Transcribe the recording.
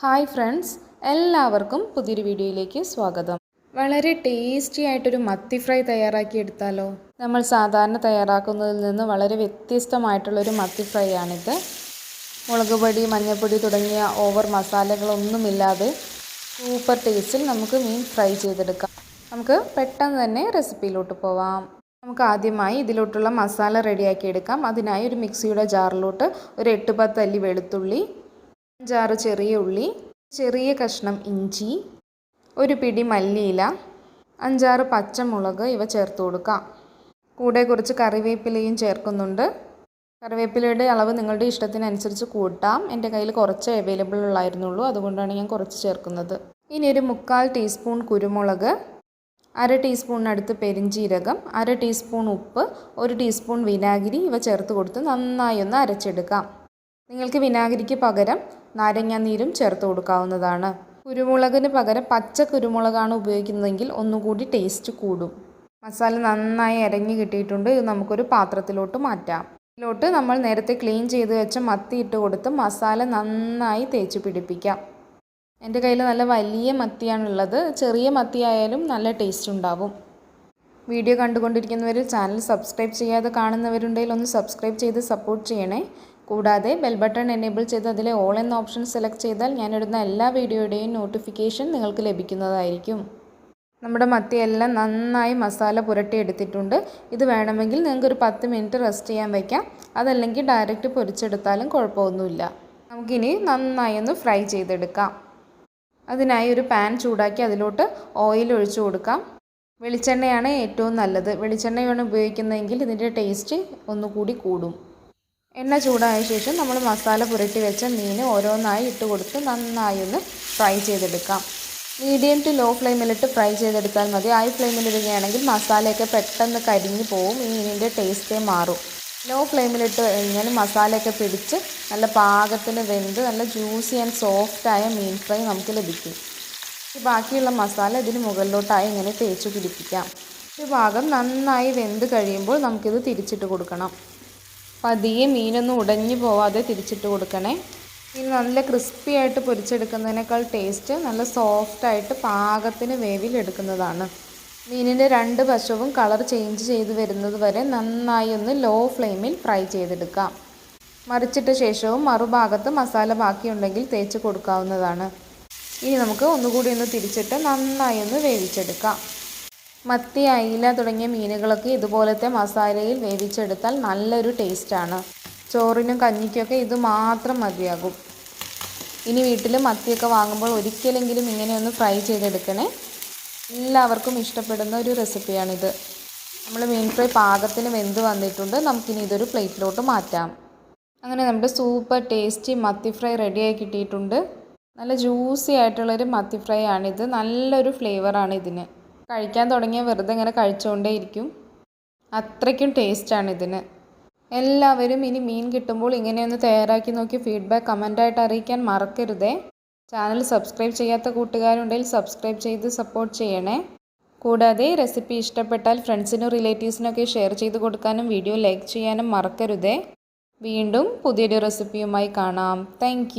Hi friends എല്ലാവർക്കും പുതിയൊരു വീഡിയോയിലേക്ക് സ്വാഗതം. വളരെ ടേസ്റ്റി ആയിട്ടൊരു മത്തി ഫ്രൈ തയ്യാറാക്കി എടുത്താലോ? നമ്മൾ സാധാരണ തയ്യാറാക്കുന്നതിൽ നിന്ന് വളരെ വ്യത്യസ്തമായിട്ടുള്ളൊരു മത്തി ഫ്രൈ ആണിത് മുളക് പൊടി മഞ്ഞൾപ്പൊടി തുടങ്ങിയ ഓവർ മസാലകളൊന്നുമില്ലാതെ സൂപ്പർ ടേസ്റ്റിൽ നമുക്ക് മീൻ ഫ്രൈ ചെയ്തെടുക്കാം. നമുക്ക് പെട്ടെന്ന് തന്നെ റെസിപ്പിയിലോട്ട് പോവാം. നമുക്ക് ആദ്യമായി ഇതിലോട്ടുള്ള മസാല റെഡിയാക്കി എടുക്കാം അതിനായി ഒരു മിക്സിയുടെ ജാറിലോട്ട് ഒരു എട്ട് പത്ത് അല്ലി വെളുത്തുള്ളി അഞ്ചാറ് ചെറിയ ഉള്ളി ചെറിയ കഷ്ണം ഇഞ്ചി ഒരു പിടി മല്ലിയില അഞ്ചാറ് പച്ചമുളക് ഇവ ചേർത്ത് കൊടുക്കാം. കൂടെ കുറച്ച് കറിവേപ്പിലയും ചേർക്കുന്നുണ്ട്. കറിവേപ്പിലയുടെ അളവ് നിങ്ങളുടെ ഇഷ്ടത്തിനനുസരിച്ച് കൂട്ടാം. എന്റെ കയ്യിൽ കുറച്ച് അവൈലബിൾ ഉള്ളായിരുന്നുള്ളൂ. അതുകൊണ്ടാണ് ഞാൻ കുറച്ച് ചേർക്കുന്നത്. ഇനി ഒരു മുക്കാൽ ടീസ്പൂൺ കുരുമുളക് അര ടീസ്പൂണിനടുത്ത് പെരിഞ്ചീരകം അര ടീസ്പൂൺ ഉപ്പ് ഒരു ടീസ്പൂൺ വിനാഗിരി ഇവ ചേർത്ത് കൊടുത്ത് നന്നായി ഒന്ന് അരച്ചെടുക്കാം. നിങ്ങൾക്ക് വിനാഗിരിക്ക് പകരം നാരങ്ങാനീരും ചേർത്ത് കൊടുക്കാവുന്നതാണ്. കുരുമുളകിന് പകരം പച്ച കുരുമുളകാണ് ഉപയോഗിക്കുന്നതെങ്കിൽ ഒന്നുകൂടി ടേസ്റ്റ് കൂടും. മസാല നന്നായി ഇറങ്ങി കിട്ടിയിട്ടുണ്ട്. ഇത് നമുക്കൊരു പാത്രത്തിലോട്ട് മാറ്റാം. ഇതിലോട്ട് നമ്മൾ നേരത്തെ ക്ലീൻ ചെയ്ത് വെച്ച മത്തി ഇട്ട് കൊടുത്ത് മസാല നന്നായി തേച്ച് പിടിപ്പിക്കാം. എന്റെ കയ്യിൽ നല്ല വലിയ മത്തിയാണുള്ളത്. ചെറിയ മത്തിയായാലും നല്ല ടേസ്റ്റ് ഉണ്ടാവും. വീഡിയോ കണ്ടുകൊണ്ടിരിക്കുന്നവർ ചാനൽ സബ്സ്ക്രൈബ് ചെയ്യാതെ കാണുന്നവരുണ്ടെങ്കിൽ ഒന്ന് സബ്സ്ക്രൈബ് ചെയ്ത് സപ്പോർട്ട് ചെയ്യണേ. കൂടാതെ ബെൽ ബട്ടൺ എനേബിൾ ചെയ്ത് അതിലെ ഓൾ എന്ന ഓപ്ഷൻ സെലക്ട് ചെയ്താൽ ഞാനിടുന്ന എല്ലാ വീഡിയോയുടെയും നോട്ടിഫിക്കേഷൻ നിങ്ങൾക്ക് ലഭിക്കുന്നതായിരിക്കും. നമ്മുടെ മത്തിയെല്ലാം നന്നായി മസാല പുരട്ടിയെടുത്തിട്ടുണ്ട് ഇത് വേണമെങ്കിൽ നിങ്ങൾക്ക് ഒരു പത്ത് മിനിറ്റ് റെസ്റ്റ് ചെയ്യാൻ വയ്ക്കാം അതല്ലെങ്കിൽ ഡയറക്റ്റ് പൊരിച്ചെടുത്താലും കുഴപ്പമൊന്നുമില്ല. നമുക്കിനി നന്നായി ഒന്ന് ഫ്രൈ ചെയ്തെടുക്കാം. അതിനായി ഒരു പാൻ ചൂടാക്കി അതിലോട്ട് ഓയിൽ ഒഴിച്ചു കൊടുക്കാം. വെളിച്ചെണ്ണയാണ് ഏറ്റവും നല്ലത്. വെളിച്ചെണ്ണയാണ് ഉപയോഗിക്കുന്നതെങ്കിൽ ഇതിന്റെ ടേസ്റ്റ് ഒന്നുകൂടി കൂടും. എണ്ണ ചൂടായ ശേഷം നമ്മൾ മസാല പുരട്ടി വെച്ച മീൻ ഓരോന്നായി ഇട്ട് കൊടുത്ത് നന്നായി ഒന്ന് ഫ്രൈ ചെയ്തെടുക്കാം. മീഡിയം ടു ലോ ഫ്ലെയിമിലിട്ട് ഫ്രൈ ചെയ്തെടുത്താൽ മതി. ഹൈ ഫ്ലെയിമിലിടുകയാണെങ്കിൽ മസാലയൊക്കെ പെട്ടെന്ന് കരിഞ്ഞു പോവും. മീനിന്റെ ടേസ്റ്റേ മാറും. ലോ ഫ്ലെയിമിലിട്ട് കഴിഞ്ഞാൽ മസാലയൊക്കെ പിടിച്ച് നല്ല പാകത്തിന് വെന്ത് നല്ല ജ്യൂസി ആൻഡ് സോഫ്റ്റായ മീൻ ഫ്രൈ നമുക്ക് ലഭിക്കും. ഈ ബാക്കിയുള്ള മസാല ഇതിന് മുകളിലോട്ടായി ഇങ്ങനെ തേച്ച് പിടിപ്പിക്കാം. ഒരു ഭാഗം നന്നായി വെന്ത് കഴിയുമ്പോൾ നമുക്കിത് തിരിച്ചിട്ട് കൊടുക്കണം. പതിയെ മീനൊന്നും ഉടഞ്ഞു പോവാതെ തിരിച്ചിട്ട് കൊടുക്കണേ. മീൻ നല്ല ക്രിസ്പി ആയിട്ട് പൊരിച്ചെടുക്കുന്നതിനേക്കാൾ ടേസ്റ്റ് നല്ല സോഫ്റ്റായിട്ട് പാകത്തിന് വേവിൽ എടുക്കുന്നതാണ് മീനിന്റെ രണ്ട് വശവും കളർ ചേഞ്ച് ചെയ്ത് വരുന്നത് വരെ നന്നായി ഒന്ന് ലോ ഫ്ലെയിമിൽ ഫ്രൈ ചെയ്തെടുക്കാം. മറിച്ചിട്ട ശേഷവും മറുഭാഗത്ത് മസാല ബാക്കിയുണ്ടെങ്കിൽ തേച്ച് കൊടുക്കാവുന്നതാണ്. ഇനി നമുക്ക് ഒന്നുകൂടി ഒന്ന് തിരിച്ചിട്ട് നന്നായി ഒന്ന് വേവിച്ചെടുക്കാം. മത്തി അയില തുടങ്ങിയ മീനുകളൊക്കെ ഇതുപോലത്തെ മസാലയിൽ വേവിച്ചെടുത്താൽ നല്ലൊരു ടേസ്റ്റാണ്. ചോറിനും കഞ്ഞിക്കൊക്കെ ഇത് മാത്രം മതിയാകും. ഇനി വീട്ടിൽ മത്തിയൊക്കെ വാങ്ങുമ്പോൾ ഒരിക്കലെങ്കിലും ഇങ്ങനെയൊന്ന് ഫ്രൈ ചെയ്തെടുക്കണേ. എല്ലാവർക്കും ഇഷ്ടപ്പെടുന്ന ഒരു റെസിപ്പിയാണിത്. നമ്മൾ മീൻ ഫ്രൈ പാകത്തിന് വെന്ത് വന്നിട്ടുണ്ട്. നമുക്കിനി ഇതൊരു പ്ലേറ്റിലോട്ട് മാറ്റാം. അങ്ങനെ നമ്മുടെ സൂപ്പർ ടേസ്റ്റി മത്തി ഫ്രൈ റെഡിയായി കിട്ടിയിട്ടുണ്ട്. നല്ല ജ്യൂസി ആയിട്ടുള്ളൊരു മത്തി ഫ്രൈ ആണിത്. നല്ലൊരു ഫ്ലേവറാണ് ഇതിന്. കഴിക്കാൻ തുടങ്ങിയ വെറുതെ ഇങ്ങനെ കഴിച്ചുകൊണ്ടേയിരിക്കും. അത്രയ്ക്കും ടേസ്റ്റാണ് ഇതിന്. എല്ലാവരും ഇനി മീൻ കിട്ടുമ്പോൾ ഇങ്ങനെയൊന്ന് തയ്യാറാക്കി നോക്കി ഫീഡ്ബാക്ക് കമന്റായിട്ട് അറിയിക്കാൻ മറക്കരുതേ. ചാനൽ സബ്സ്ക്രൈബ് ചെയ്യാത്ത കൂട്ടുകാരുണ്ടെങ്കിൽ സബ്സ്ക്രൈബ് ചെയ്ത് സപ്പോർട്ട് ചെയ്യണേ. കൂടാതെ റെസിപ്പി ഇഷ്ടപ്പെട്ടാൽ ഫ്രണ്ട്സിനും റിലേറ്റീവ്സിനൊക്കെ ഷെയർ ചെയ്ത് കൊടുക്കാനും വീഡിയോ ലൈക്ക് ചെയ്യാനും മറക്കരുതേ. വീണ്ടും പുതിയൊരു റെസിപ്പിയുമായി കാണാം. താങ്ക്